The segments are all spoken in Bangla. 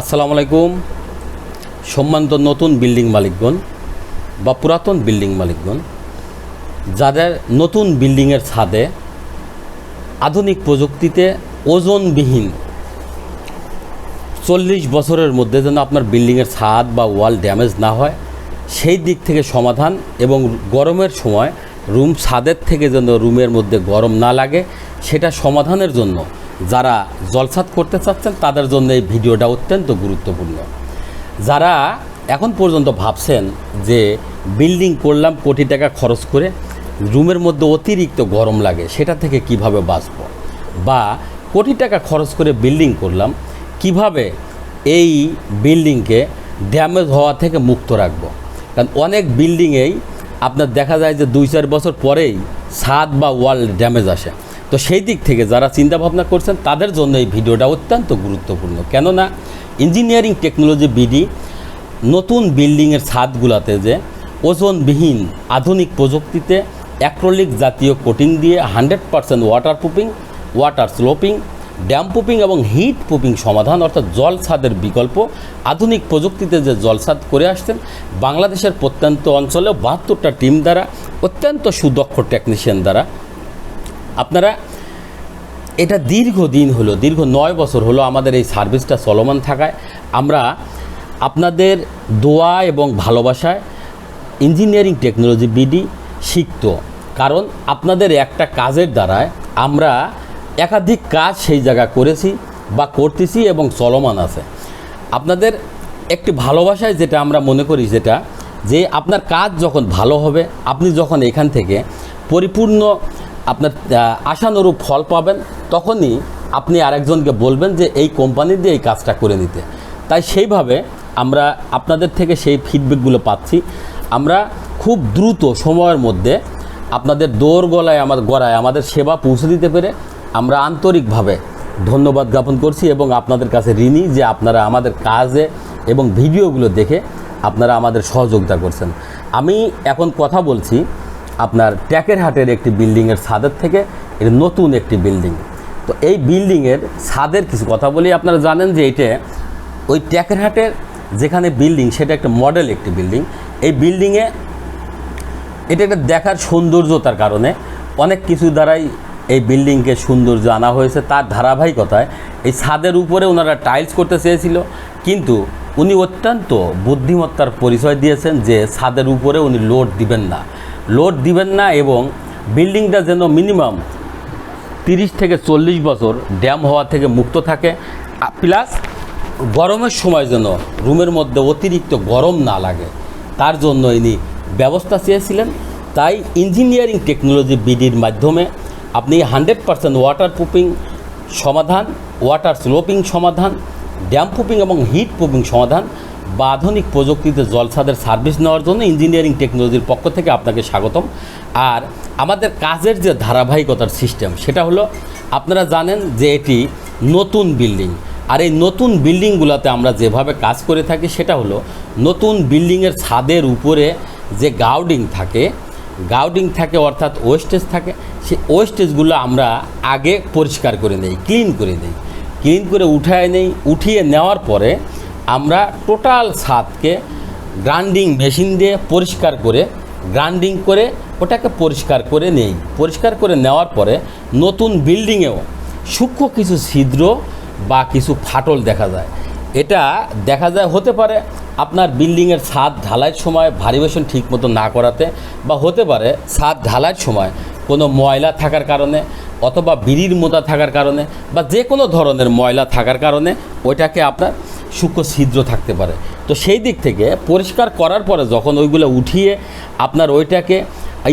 আসসালামু আলাইকুম। সম্মানিত নতুন বিল্ডিং মালিকগণ বা পুরাতন বিল্ডিং মালিকগণ, যাদের নতুন বিল্ডিংয়ের ছাদে আধুনিক প্রযুক্তিতে ওজনবিহীন চল্লিশ বছরের মধ্যে যেন আপনার বিল্ডিংয়ের ছাদ বা ওয়াল ড্যামেজ না হয়, সেই দিক থেকে সমাধান এবং গরমের সময় রুম ছাদের থেকে যেন রুমের মধ্যে গরম না লাগে, সেটা সমাধানের জন্য যারা জলসাদ করতে চাচ্ছেন, তাদের জন্য এই ভিডিওটা অত্যন্ত গুরুত্বপূর্ণ। যারা এখন পর্যন্ত ভাবছেন যে বিল্ডিং করলাম কোটি টাকা খরচ করে, রুমের মধ্যে অতিরিক্ত গরম লাগে, সেটা থেকে কীভাবে বাঁচব? বা কোটি টাকা খরচ করে বিল্ডিং করলাম, কীভাবে এই বিল্ডিংকে ড্যামেজ হওয়া থেকে মুক্ত রাখব? কারণ অনেক বিল্ডিংয়েই আপনার দেখা যায় যে দুই চার বছর পরেই ছাদ বা ওয়াল ড্যামেজ আসে। তো সেই দিক থেকে যারা চিন্তা ভাবনা করছেন, তাদের জন্য এই ভিডিওটা অত্যন্ত গুরুত্বপূর্ণ। কেননা ইঞ্জিনিয়ারিং টেকনোলজি বিডি নতুন বিল্ডিংয়ের ছাদগুলোতে যে ওজনবিহীন আধুনিক প্রযুক্তিতে অ্যাক্রোলিক জাতীয় কোটিং দিয়ে hundred percent water proofing water sloping damp proofing এবং হিট প্রুফিং সমাধান, অর্থাৎ জল ছাদের বিকল্প, আধুনিক প্রযুক্তিতে যে জলসাদ করে আসছেন, বাংলাদেশের প্রত্যন্ত অঞ্চলে বাহাত্তরটা টিম দ্বারা অত্যন্ত সুদক্ষ টেকনিশিয়ান দ্বারা আপনারা, এটা দীর্ঘদিন হলো, দীর্ঘ নয় বছর হলো আমাদের এই সার্ভিসটা চলমান থাকায়। আমরা আপনাদের দোয়া এবং ভালোবাসায় ইঞ্জিনিয়ারিং টেকনোলজি বিডি শিখত। কারণ আপনাদের একটা কাজের দ্বারায় আমরা একাধিক কাজ সেই জায়গা করেছি বা করতেছি এবং চলমান আছে। আপনাদের একটি ভালোবাসায় যেটা আমরা মনে করি যেটা, যে আপনার কাজ যখন ভালো হবে, আপনি যখন এখান থেকে পরিপূর্ণ আপনার আশানুরূপ ফল পাবেন, তখনই আপনি আরেকজনকে বলবেন যে এই কোম্পানি দিয়ে এই কাজটা করে নিতে তাই সেইভাবে আমরা আপনাদের থেকে সেই ফিডব্যাকগুলো পাচ্ছি। আমরা খুব দ্রুত সময়ের মধ্যে আপনাদের দৌড় গলায় আমার গড়ায় আমাদের সেবা পৌঁছে দিতে পেরে আমরা আন্তরিকভাবে ধন্যবাদ জ্ঞাপন করছি এবং আপনাদের কাছে ঋণী যে আপনারা আমাদের কাজে এবং ভিডিওগুলো দেখে আপনারা আমাদের সহযোগিতা করছেন। আমি এখন কথা বলছি আপনার ট্যাকের হাটের একটি বিল্ডিংয়ের ছাদের থেকে এটা নতুন একটি বিল্ডিং। তো এই বিল্ডিংয়ের ছাদের কিছু কথা বলি, আপনারা জানেন যে এটা ওই ট্যাকের হাটের যেখানে বিল্ডিং, সেটা একটা মডেল একটি বিল্ডিং। এই বিল্ডিংয়ে এটা একটা দেখার সৌন্দর্যতার কারণে অনেক কিছু দ্বারাই এই বিল্ডিংকে সৌন্দর্য আনা হয়েছে। তার ধারাবাহিকতায় এই ছাদের উপরে ওনারা টাইলস করতে চেয়েছিল, কিন্তু উনি অত্যন্ত বুদ্ধিমত্তার পরিচয় দিয়েছেন যে ছাদের উপরে উনি লোড দিবেন না। লোড দিবেন না এবং বিল্ডিংটা যেন মিনিমাম তিরিশ থেকে চল্লিশ বছর ড্যাম হওয়া থেকে মুক্ত থাকে। প্লাস গরমের সময় যেন রুমের মধ্যে অতিরিক্ত গরম না লাগে। তার জন্য ইনি ব্যবস্থা চেয়েছিলেন। তাই ইঞ্জিনিয়ারিং টেকনোলজি বিডির মাধ্যমে আপনি হান্ড্রেড পারসেন্ট ওয়াটার প্রুফিং সমাধান, ওয়াটার স্লোপিং সমাধান ড্যাম পুপিং এবং হিট পুপিং সমাধান, বা আধুনিক প্রযুক্তিতে জলসাদের সার্ভিস নেওয়ার জন্য ইঞ্জিনিয়ারিং টেকনোলজির পক্ষ থেকে আপনাকে স্বাগতম। আর আমাদের কাজের যে ধারাবাহিকতার সিস্টেম, সেটা হলো আপনারা জানেন যে এটি নতুন বিল্ডিং। আর এই নতুন বিল্ডিংগুলোতে আমরা যেভাবে কাজ করে থাকি, সেটা হলো নতুন বিল্ডিংয়ের ছাদের উপরে যে গাউডিং থাকে গাউডিং থাকে অর্থাৎ ওয়েস্টেজ থাকে সেই ওয়েস্টেজগুলো আমরা আগে পরিষ্কার করে নেই, ক্লিন করে নেই। ক্লিন করে উঠায় নেই, উঠিয়ে নেওয়ার পরে আমরা টোটাল ছাদকে গ্রাইন্ডিং মেশিন দিয়ে পরিষ্কার করে, গ্রাইন্ডিং করে ওটাকে পরিষ্কার করে নেই। পরিষ্কার করে নেওয়ার পরে নতুন বিল্ডিংয়েও সূক্ষ্ম কিছু ছিদ্র বা কিছু ফাটল দেখা যায়। এটা দেখা যায় হতে পারে আপনার বিল্ডিংয়ের ছাদ ঢালাইয়ের সময় ভারিবেশন ঠিক মতো না করাতে, বা হতে পারে ছাদ ঢালাইয়ের সময় কোনো ময়লা থাকার কারণে অথবা বিড়ির মোতা থাকার কারণে বা যে কোনো ধরনের ময়লা থাকার কারণে ওইটাকে আপনার সূক্ষ্ম ছিদ্র থাকতে পারে। তো সেই দিক থেকে পরিষ্কার করার পরে যখন ওইগুলো উঠিয়ে আপনার ওইটাকে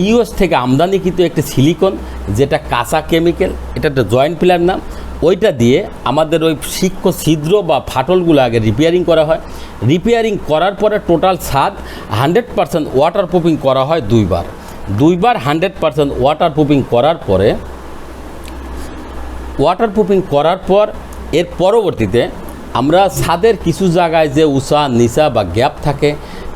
ইউএস থেকে আমদানিকৃত একটি সিলিকন, যেটা কাঁচা কেমিক্যাল, এটা একটা জয়েন্ট পিলার নাম, ওইটা দিয়ে আমাদের ওই সূক্ষ্ম ছিদ্র বা ফাটলগুলো আগে রিপেয়ারিং করা হয়। রিপেয়ারিং করার পরে টোটাল ছাদ হান্ড্রেড পারসেন্ট ওয়াটার প্রুফিং করা হয় দুইবার। দুইবার হান্ড্রেড পারসেন্ট ওয়াটার প্রুফিং করার পরে ওয়াটার প্রুফিং করার পর এর পরবর্তীতে আমরা ছাদের কিছু জায়গায় যে উষা নিচা বা গ্যাপ থাকে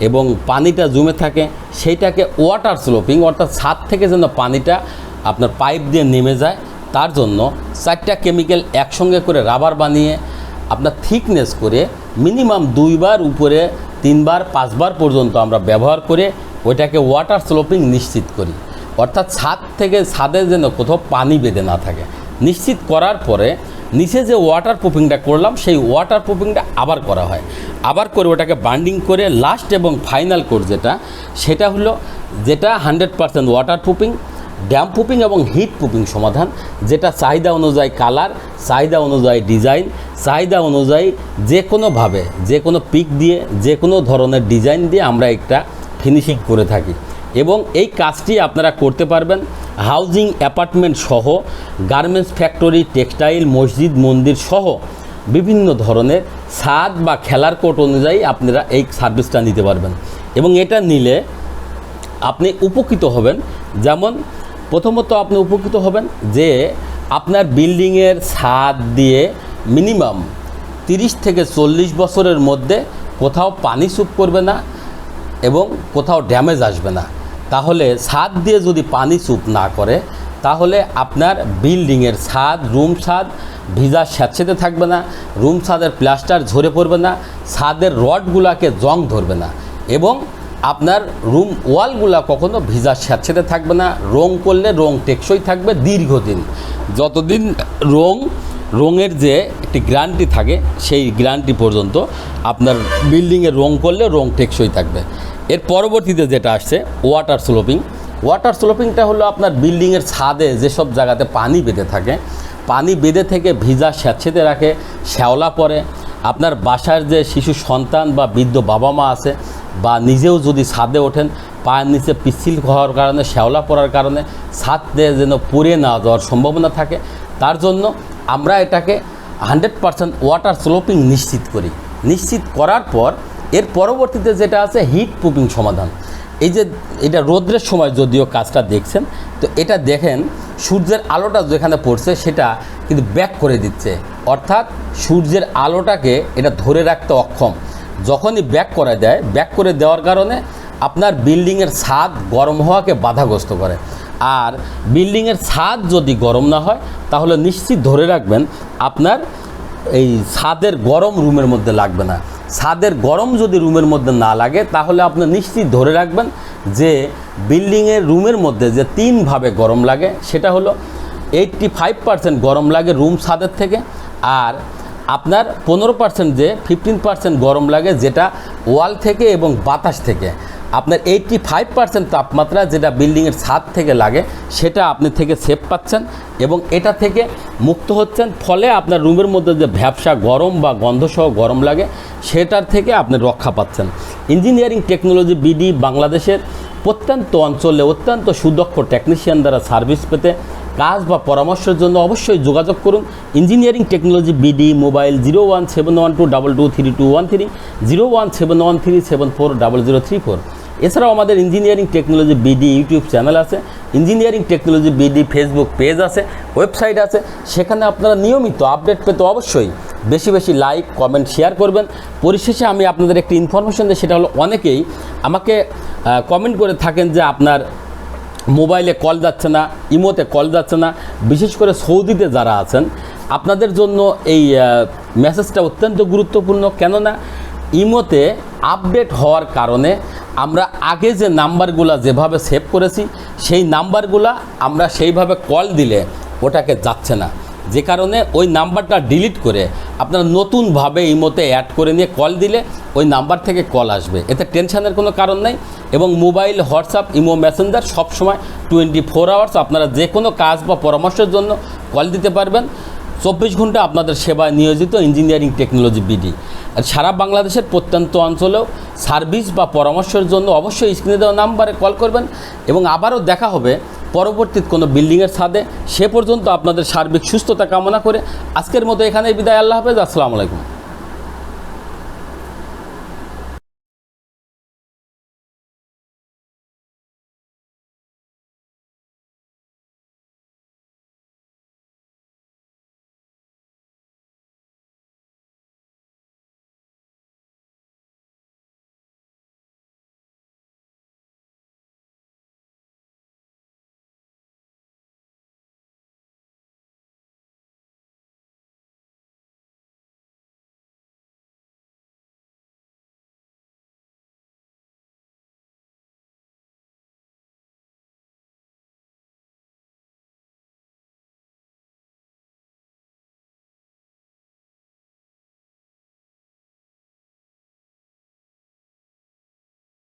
এবং পানিটা জমে থাকে, সেইটাকে ওয়াটার স্লোপিং অর্থাৎ ছাদ থেকে যেন পানিটা আপনার পাইপ দিয়ে নেমে যায়, তার জন্য চারটা কেমিক্যাল একসঙ্গে করে রাবার বানিয়ে আপনার থিকনেস করে মিনিমাম দুইবার উপরে তিনবার, পাঁচবার পর্যন্ত আমরা ব্যবহার করে ওইটাকে ওয়াটার স্লোপিং নিশ্চিত করি। অর্থাৎ ছাদ থেকে ছাদে যেন কোথাও পানি বেঁধে না থাকে। নিশ্চিত করার পরে নিচে যে ওয়াটার প্রুফিংটা করলাম, সেই ওয়াটার প্রুফিংটা আবার করা হয়। আবার করে ওটাকে বান্ডিং করে লাস্ট এবং ফাইনাল কোর্স যেটা, সেটা হলো যেটা hundred percent water proofing damp proofing এবং হিট প্রুফিং সমাধান, যেটা চাহিদা অনুযায়ী কালার, চাহিদা অনুযায়ী ডিজাইন, চাহিদা অনুযায়ী যে কোনোভাবে যে কোনো পিক দিয়ে যে কোনো ধরনের ডিজাইন দিয়ে আমরা একটা ফিনিশিং করে থাকি। এবং এই কাজটি আপনারা করতে পারবেন হাউজিং অ্যাপার্টমেন্ট সহ, গার্মেন্টস ফ্যাক্টরি, টেক্সটাইল, মসজিদ, মন্দির সহ বিভিন্ন ধরনের ছাদ বা খেলার কোর্ট অনুযায়ী আপনারা এই সার্ভিসটা নিতে পারবেন। এবং এটা নিলে আপনি উপকৃত হবেন। যেমন প্রথমত আপনি উপকৃত হবেন যে আপনার বিল্ডিংয়ের ছাদ দিয়ে মিনিমাম তিরিশ থেকে চল্লিশ বছরের মধ্যে কোথাও পানি স্যুপ করবে না এবং কোথাও ড্যামেজ আসবে না। তাহলে ছাদ দিয়ে যদি পানি স্যুপ না করে, তাহলে আপনার বিল্ডিংয়ের ছাদ, রুম ছাদ ভিজা স্যাঁতসেতে থাকবে না, রুম ছাদের প্লাস্টার ঝরে পড়বে না, ছাদের রডগুলাকে জং ধরবে না এবং আপনার রুম ওয়ালগুলা কখনো ভিজা স্যাঁতসেতে থাকবে না, রং করলে রং টেকসই থাকবে দীর্ঘদিন। যতদিন রং, রঙের যে একটি গ্যারান্টি থাকে, সেই গ্যারান্টি পর্যন্ত আপনার বিল্ডিংয়ে রং করলে রং টেকসই থাকবে। এর পরবর্তীতে যেটা আসছে ওয়াটার স্লোপিং ওয়াটার স্লোপিংটা হলো আপনার বিল্ডিংয়ের ছাদে যেসব জায়গাতে পানি বেঁধে থাকে, পানি বেঁধে থেকে ভিজা স্যাঁতসেতে রাখে, শ্যাওলা পরে। আপনার বাসার যে শিশু সন্তান বা বৃদ্ধ বাবা মা আছে বা নিজেও যদি ছাদে ওঠেন, পায়ের নিচে পিচ্ছিল হওয়ার কারণে, শ্যাওলা পড়ার কারণে ছাদ যেন পড়ে না যাওয়ার সম্ভাবনা থাকে, তার জন্য আমরা এটাকে হান্ড্রেড পারসেন্ট ওয়াটার স্লোপিং নিশ্চিত করি। নিশ্চিত করার পর, এর পরবর্তীতে যেটা আছে, হিট প্রুফিং সমাধান। এই যে, এটা রোদ্রের সময় যদিও কাজটা দেখছেন, তো এটা দেখেন, সূর্যের আলোটা যেখানে পড়ছে, সেটা কিন্তু ব্যাক করে দিচ্ছে। অর্থাৎ সূর্যের আলোটাকে এটা ধরে রাখতে অক্ষম। যখনই ব্যাক করে দেয় ব্যাক করে দেওয়ার কারণে আপনার বিল্ডিংয়ের ছাদ গরম হওয়াকে বাধাগ্রস্ত করে। আর বিল্ডিংয়ের ছাদ যদি গরম না হয়, তাহলে নিশ্চিত ধরে রাখবেন আপনার এই ছাদের গরম রুমের মধ্যে লাগবে না। ছাদের গরম যদি রুমের মধ্যে না লাগে, তাহলে আপনি নিশ্চিত ধরে রাখবেন যে বিল্ডিংয়ের রুমের মধ্যে যে তিনভাবে গরম লাগে, সেটা হলো এইটটি ফাইভ পার্সেন্ট গরম লাগে রুম ছাদের থেকে, আর আপনার পনেরো পার্সেন্ট যে ফিফটিন পার্সেন্ট গরম লাগে যেটা ওয়াল থেকে এবং বাতাস থেকে। আপনার এইটটি ফাইভ পার্সেন্ট তাপমাত্রা যেটা বিল্ডিংয়ের ছাদ থেকে লাগে, সেটা আপনি থেকে সেভ পাচ্ছেন এবং এটা থেকে মুক্ত হচ্ছেন। ফলে আপনার রুমের মধ্যে যে ভ্যাবসা গরম বা গন্ধসহ গরম লাগে, সেটার থেকে আপনি রক্ষা পাচ্ছেন। ইঞ্জিনিয়ারিং টেকনোলজি বিডি বাংলাদেশের প্রত্যন্ত অঞ্চলে অত্যন্ত সুদক্ষ টেকনিশিয়ান দ্বারা সার্ভিস পেতে কাজ বা পরামর্শের জন্য অবশ্যই যোগাযোগ করুন। Engineering technology BD, mobile zero one seven one two double two three two one three, zero one seven one three seven four double zero three four. এছাড়াও আমাদের engineering technology BD YouTube channel আছে। Engineering technology BD Facebook page আছে, ওয়েবসাইট আছে। সেখানে আপনারা নিয়মিত আপডেট পেতে অবশ্যই বেশি বেশি লাইক, কমেন্ট, শেয়ার করবেন। পরিশেষে আমি আপনাদের একটি ইনফরমেশন দিই, সেটা হলো অনেকেই আমাকে কমেন্ট করে থাকেন যে আপনার মোবাইলে কল যাচ্ছে না, ইমোতে কল যাচ্ছে না। বিশেষ করে সৌদিতে যারা আছেন, আপনাদের জন্য এই মেসেজটা অত্যন্ত গুরুত্বপূর্ণ। কেননা ইমোতে আপডেট হওয়ার কারণে আমরা আগে যে নাম্বারগুলো যেভাবে সেভ করেছি, সেই নাম্বারগুলো আমরা সেইভাবে কল দিলে ওটাকে যাচ্ছে না। যে কারণে ওই নাম্বারটা ডিলিট করে আপনারা নতুনভাবে ইমোতে অ্যাড করে নিয়ে কল দিলে ওই নাম্বার থেকে কল আসবে। এতে টেনশনের কোনো কারণ নেই এবং মোবাইল হোয়াটসঅ্যাপ ইমো মেসেঞ্জার সবসময় টোয়েন্টি ফোর আওয়ার্স আপনারা যে কোনো কাজ বা পরামর্শের জন্য কল দিতে পারবেন। চব্বিশ ঘণ্টা আপনাদের সেবায় নিয়োজিত ইঞ্জিনিয়ারিং টেকনোলজি বিডি আর সারা বাংলাদেশের প্রত্যন্ত অঞ্চলেও সার্ভিস বা পরামর্শের জন্য অবশ্যই স্ক্রিনে দেওয়া নাম্বারে কল করবেন এবং আবারও দেখা হবে পরবর্তী কোনো বিল্ডিংয়ের ছাদে, সে পর্যন্ত আপনাদের সার্বিক সুস্থতা কামনা করে আজকের মতো এখানে বিদায়। আল্লাহ হাফেজ। আসসালামু আলাইকুম।